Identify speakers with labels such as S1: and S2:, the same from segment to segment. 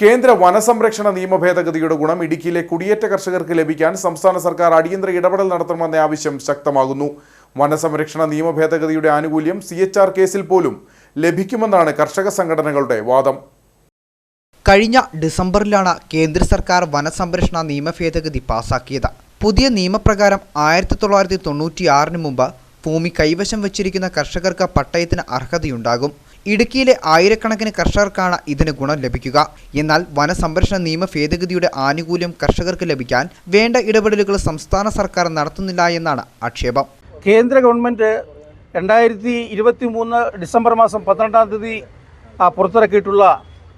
S1: കേന്ദ്ര വനസംരക്ഷണ നിയമ ഭേദഗതിയുടെ ഗുണം ഇടുക്കിയിലെ കുടിയേറ്റ കർഷകർക്ക് ലഭിക്കാൻ സംസ്ഥാന സർക്കാർ അടിയന്തര ഇടപെടൽ നടത്തണമെന്ന ആവശ്യം ശക്തമാകുന്നു. വനസംരക്ഷണ നിയമ ഭേദഗതിയുടെ ആനുകൂല്യം സി എച്ച് ആർ കേസിൽ പോലും ലഭിക്കുമെന്നാണ് കർഷക സംഘടനകളുടെ വാദം.
S2: കഴിഞ്ഞ ഡിസംബറിലാണ് കേന്ദ്ര സർക്കാർ വനസംരക്ഷണ നിയമ ഭേദഗതി പാസാക്കിയത്. പുതിയ നിയമപ്രകാരം ആയിരത്തി തൊള്ളായിരത്തി തൊണ്ണൂറ്റിയാറിന് മുമ്പ് ഭൂമി കൈവശം വച്ചിരിക്കുന്ന കർഷകർക്ക് പട്ടയത്തിന് അർഹതയുണ്ടാകും. ഇടുക്കിയിലെ ആയിരക്കണക്കിന് കർഷകർക്കാണ് ഇതിന് ഗുണം ലഭിക്കുക. എന്നാൽ വനസംരക്ഷണ നിയമ ഭേദഗതിയുടെ ആനുകൂല്യം കർഷകർക്ക് ലഭിക്കാൻ വേണ്ട ഇടപെടലുകൾ സംസ്ഥാന സർക്കാർ നടത്തുന്നില്ല എന്നാണ് ആക്ഷേപം.
S3: കേന്ദ്ര ഗവൺമെന്റ് രണ്ടായിരത്തി ഇരുപത്തി മൂന്ന് ഡിസംബർ മാസം പന്ത്രണ്ടാം തീയതി പുറത്തിറക്കിയിട്ടുള്ള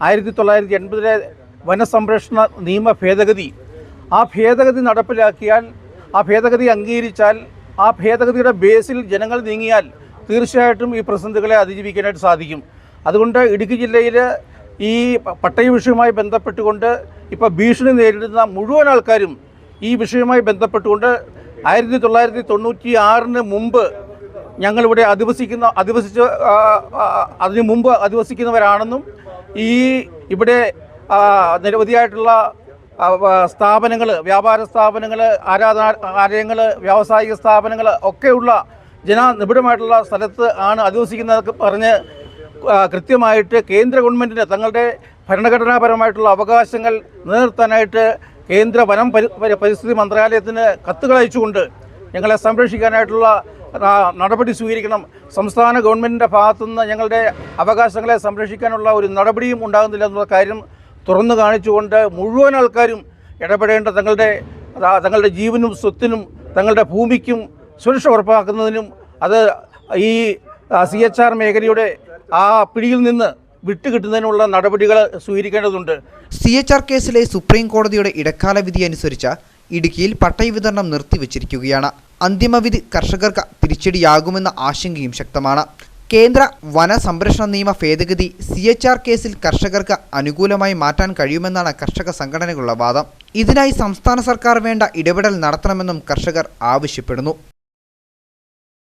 S3: ആയിരത്തി തൊള്ളായിരത്തി എൺപതിലെ വനസംരക്ഷണ നിയമ ഭേദഗതി. ആ ഭേദഗതി നടപ്പിലാക്കിയാൽ ആ ഭേദഗതി അംഗീകരിച്ചാൽ ആ ഭേദഗതിയുടെ ബേസിൽ ജനങ്ങൾ നീങ്ങിയാൽ തീർച്ചയായിട്ടും ഈ പ്രതിസന്ധികളെ അതിജീവിക്കാനായിട്ട് സാധിക്കും. അതുകൊണ്ട് ഇടുക്കി ജില്ലയിൽ ഈ പട്ടയ വിഷയവുമായി ബന്ധപ്പെട്ടുകൊണ്ട് ഇപ്പോൾ ഭീഷണി നേരിടുന്ന മുഴുവൻ ആൾക്കാരും ഈ വിഷയവുമായി ബന്ധപ്പെട്ടുകൊണ്ട് ആയിരത്തി തൊള്ളായിരത്തി തൊണ്ണൂറ്റി ആറിന് മുമ്പ് ഞങ്ങളിവിടെ അധിവസിക്കുന്ന അധിവസിച്ച് അതിനു മുമ്പ് അധിവസിക്കുന്നവരാണെന്നും ഈ ഇവിടെ നിരവധിയായിട്ടുള്ള സ്ഥാപനങ്ങൾ വ്യാപാര സ്ഥാപനങ്ങൾ ആരാധന ആലയങ്ങൾ വ്യാവസായിക സ്ഥാപനങ്ങൾ ഒക്കെയുള്ള ജനനിബിഡമായിട്ടുള്ള സ്ഥലത്ത് ആണ് അധിവസിക്കുന്നതൊക്കെ പറഞ്ഞ് കൃത്യമായിട്ട് കേന്ദ്ര ഗവൺമെന്റിന് തങ്ങളുടെ ഭരണഘടനാപരമായിട്ടുള്ള അവകാശങ്ങൾ നിലനിർത്താനായിട്ട് കേന്ദ്ര വനം പരി പരി- പരിസ്ഥിതി മന്ത്രാലയത്തിന് കത്തുകൾ അയച്ചുകൊണ്ട് ഞങ്ങളെ സംരക്ഷിക്കാനായിട്ടുള്ള നടപടി സ്വീകരിക്കണം. സംസ്ഥാന ഗവൺമെന്റിന്റെ ഭാഗത്തുനിന്ന് ഞങ്ങളുടെ അവകാശങ്ങളെ സംരക്ഷിക്കാനുള്ള ഒരു നടപടിയും ഉണ്ടാകുന്നില്ല എന്നുള്ള കാര്യം തുറന്നു കാണിച്ചുകൊണ്ട് മുഴുവൻ ആൾക്കാരും ഇടപെടേണ്ട തങ്ങളുടെ തങ്ങളുടെ ജീവനും സ്വത്തിനും തങ്ങളുടെ ഭൂമിക്കും സുരക്ഷ ഉറപ്പാക്കുന്നതിനും അത് ഈ സി എച്ച് ആർ മേഖലയുടെ ആ പിടിയിൽ നിന്ന് വിട്ടുകിട്ടുന്നതിനുള്ള നടപടികൾ സ്വീകരിക്കേണ്ടതുണ്ട്.
S2: സി എച്ച് ആർ കേസിലെ സുപ്രീം കോടതിയുടെ ഇടക്കാല വിധി അനുസരിച്ച് ഇടുക്കിയിൽ പട്ടയ വിതരണം നിർത്തിവച്ചിരിക്കുകയാണ്. അന്തിമവിധി കർഷകർക്ക് തിരിച്ചടിയാകുമെന്ന ആശങ്കയും ശക്തമാണ്. കേന്ദ്ര വന സംരക്ഷണ നിയമ ഭേദഗതി സി എച്ച് ആർ കേസിൽ കർഷകർക്ക് അനുകൂലമായി മാറ്റാൻ കഴിയുമെന്നാണ് കർഷക സംഘടനകളുടെ വാദം. ഇതിനായി സംസ്ഥാന സർക്കാർ വേണ്ട ഇടപെടൽ നടത്തണമെന്നും കർഷകർ ആവശ്യപ്പെടുന്നു.